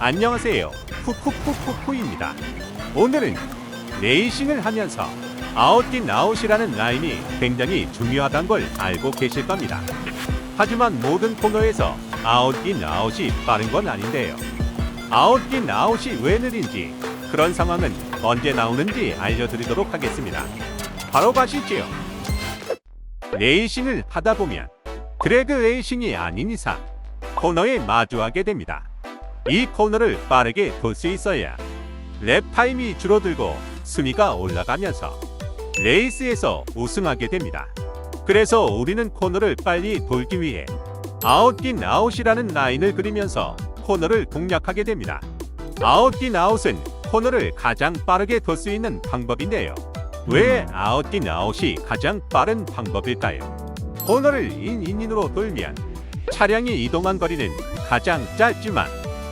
안녕하세요. 푸푸푸푸푸입니다. 오늘은 레이싱을 하면서 아웃인 아웃이라는 라인이 굉장히 중요하다는 걸 알고 계실 겁니다. 하지만 모든 코너에서 아웃인 아웃이 빠른 건 아닌데요. 아웃인 아웃이 왜 느린지 그런 상황은 언제 나오는지 알려드리도록 하겠습니다. 바로 가시죠. 레이싱을 하다 보면 드래그 레이싱이 아닌 이상 코너에 마주하게 됩니다. 이 코너를 빠르게 돌 수 있어야 랩 타임이 줄어들고 순위가 올라가면서 레이스에서 우승하게 됩니다. 그래서 우리는 코너를 빨리 돌기 위해 아웃인 아웃이라는 라인을 그리면서 코너를 공략하게 됩니다. 아웃인 아웃은 코너를 가장 빠르게 돌 수 있는 방법인데요. 왜 아웃인 아웃이 가장 빠른 방법일까요? 코너를 인인인으로 돌면 차량이 이동한 거리는 가장 짧지만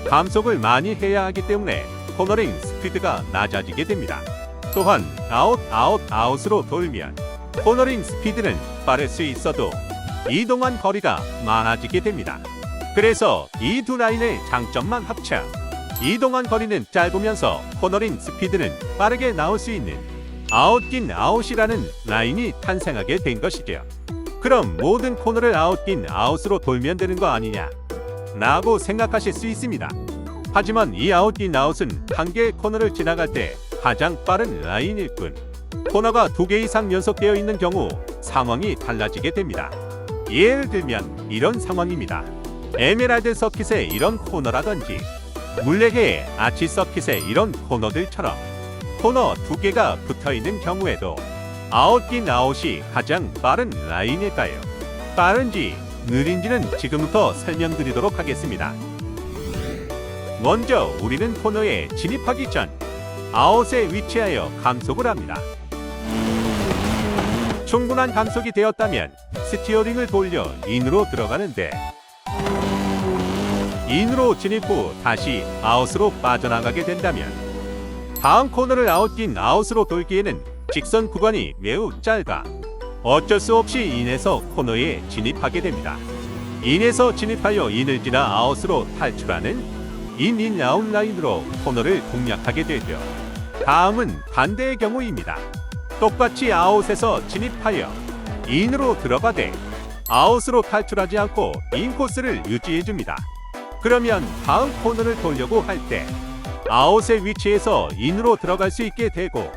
감속을 많이 해야 하기 때문에 코너링 스피드가 낮아지게 됩니다. 또한 아웃 아웃 아웃으로 돌면 코너링 스피드는 빠를 수 있어도 이동한 거리가 많아지게 됩니다. 그래서 이 두 라인의 장점만 합쳐 이동한 거리는 짧으면서 코너링 스피드는 빠르게 나올 수 있는 아웃인 아웃이라는 라인이 탄생하게 된 것이죠. 그럼 모든 코너를 아웃인 아웃으로 돌면 되는 거 아니냐? 라고 생각하실 수 있습니다. 하지만 이 아웃인 아웃은 한 개의 코너를 지나갈 때 가장 빠른 라인일 뿐. 코너가 두 개 이상 연속되어 있는 경우 상황이 달라지게 됩니다. 예를 들면 이런 상황입니다. 에메랄드 서킷의 이런 코너라든지 물레개의 아치 서킷의 이런 코너들처럼 코너 두 개가 붙어 있는 경우에도 아웃인 아웃이 가장 빠른 라인일까요? 빠른지 느린지는 지금부터 설명드리도록 하겠습니다. 먼저 우리는 코너에 진입하기 전 아웃에 위치하여 감속을 합니다. 충분한 감속이 되었다면 스티어링을 돌려 인으로 들어가는데 인으로 진입 후 다시 아웃으로 빠져나가게 된다면 다음 코너를 아웃인 아웃으로 돌기에는 직선 구간이 매우 짧아 어쩔 수 없이 인에서 코너에 진입하게 됩니다. 인에서 진입하여 인을 지나 아웃으로 탈출하는 인인 아웃 라인으로 코너를 공략하게 되죠. 다음은 반대의 경우입니다. 똑같이 아웃에서 진입하여 인으로 들어가되 아웃으로 탈출하지 않고 인 코스를 유지해 줍니다. 그러면 다음 코너를 돌려고 할 때 아웃의 위치에서 인으로 들어갈 수 있게 되고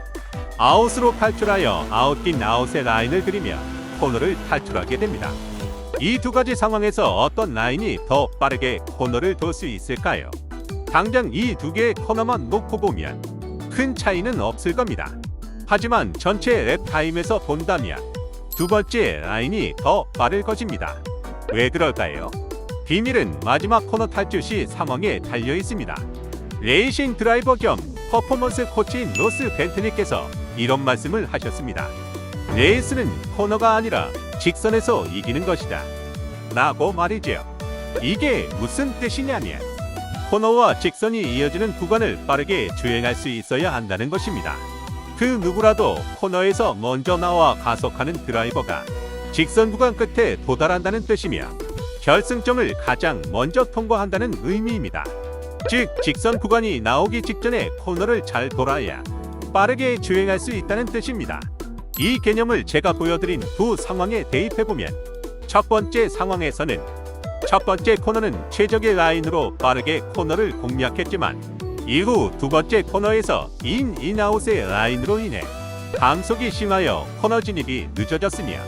아웃으로 탈출하여 아웃인 아웃의 라인을 그리며 코너를 탈출하게 됩니다. 이 두 가지 상황에서 어떤 라인이 더 빠르게 코너를 돌 수 있을까요? 당장 이 두 개의 코너만 놓고 보면 큰 차이는 없을 겁니다. 하지만 전체 랩 타임에서 본다면 두 번째 라인이 더 빠를 것입니다. 왜 그럴까요? 비밀은 마지막 코너 탈출 시 상황에 달려 있습니다. 레이싱 드라이버 겸 퍼포먼스 코치인 로스 벤트니께서 이런 말씀을 하셨습니다. 레이스는 코너가 아니라 직선에서 이기는 것이다. 라고 말이죠. 이게 무슨 뜻이냐면 코너와 직선이 이어지는 구간을 빠르게 주행할 수 있어야 한다는 것입니다. 그 누구라도 코너에서 먼저 나와 가속하는 드라이버가 직선 구간 끝에 도달한다는 뜻이며 결승점을 가장 먼저 통과한다는 의미입니다. 즉 직선 구간이 나오기 직전에 코너를 잘 돌아야 빠르게 주행할 수 있다는 뜻입니다. 이 개념을 제가 보여드린 두 상황에 대입해 보면 첫 번째 상황에서는 첫 번째 코너는 최적의 라인으로 빠르게 코너를 공략했지만 이후 두 번째 코너에서 인 인아웃의 라인으로 인해 감속이 심하여 코너 진입이 늦어졌으며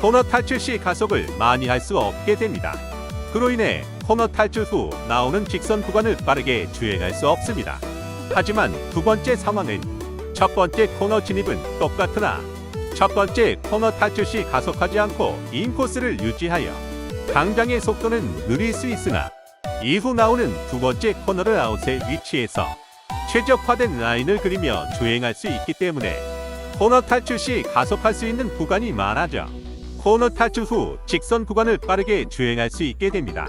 코너 탈출 시 가속을 많이 할 수 없게 됩니다. 그로 인해 코너 탈출 후 나오는 직선 구간을 빠르게 주행할 수 없습니다. 하지만 두 번째 상황은 첫 번째 코너 진입은 똑같으나 첫 번째 코너 탈출 시 가속하지 않고 인코스를 유지하여 당장의 속도는 느릴 수 있으나 이후 나오는 두 번째 코너를 아웃의 위치에서 최적화된 라인을 그리며 주행할 수 있기 때문에 코너 탈출 시 가속할 수 있는 구간이 많아져 코너 탈출 후 직선 구간을 빠르게 주행할 수 있게 됩니다.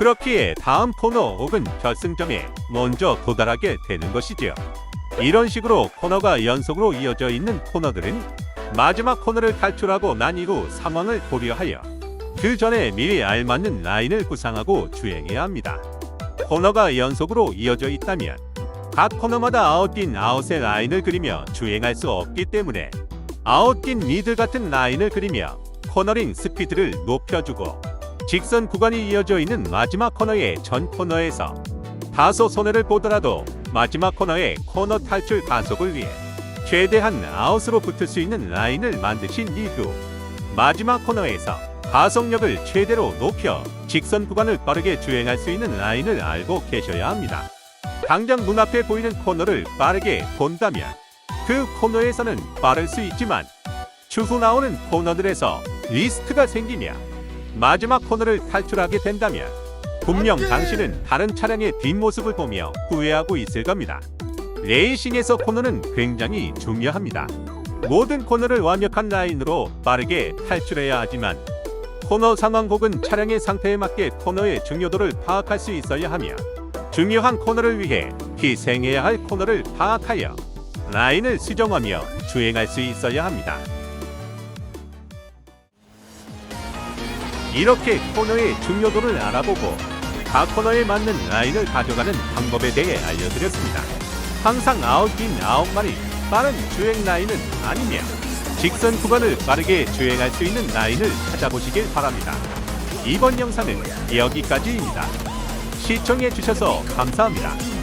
그렇기에 다음 코너 혹은 결승점에 먼저 도달하게 되는 것이지요. 이런 식으로 코너가 연속으로 이어져 있는 코너들은 마지막 코너를 탈출하고 난 이후 상황을 고려하여 그 전에 미리 알맞는 라인을 구상하고 주행해야 합니다. 코너가 연속으로 이어져 있다면 각 코너마다 아웃인 아웃의 라인을 그리며 주행할 수 없기 때문에 아웃인 미들 같은 라인을 그리며 코너링 스피드를 높여주고 직선 구간이 이어져 있는 마지막 코너의 전 코너에서 다소 손해를 보더라도 마지막 코너의 코너 탈출 가속을 위해 최대한 아웃으로 붙을 수 있는 라인을 만드신 이후 마지막 코너에서 가속력을 최대로 높여 직선 구간을 빠르게 주행할 수 있는 라인을 알고 계셔야 합니다. 당장 눈앞에 보이는 코너를 빠르게 본다면 그 코너에서는 빠를 수 있지만 추후 나오는 코너들에서 리스크가 생기며 마지막 코너를 탈출하게 된다면 분명 당신은 다른 차량의 뒷모습을 보며 후회하고 있을 겁니다. 레이싱에서 코너는 굉장히 중요합니다. 모든 코너를 완벽한 라인으로 빠르게 탈출해야 하지만 코너 상황 혹은 차량의 상태에 맞게 코너의 중요도를 파악할 수 있어야 하며 중요한 코너를 위해 희생해야 할 코너를 파악하여 라인을 수정하며 주행할 수 있어야 합니다. 이렇게 코너의 중요도를 알아보고 각 코너에 맞는 라인을 가져가는 방법에 대해 알려드렸습니다. 항상 아웃인 아웃만이 빠른 주행 라인은 아니며 직선 구간을 빠르게 주행할 수 있는 라인을 찾아보시길 바랍니다. 이번 영상은 여기까지입니다. 시청해 주셔서 감사합니다.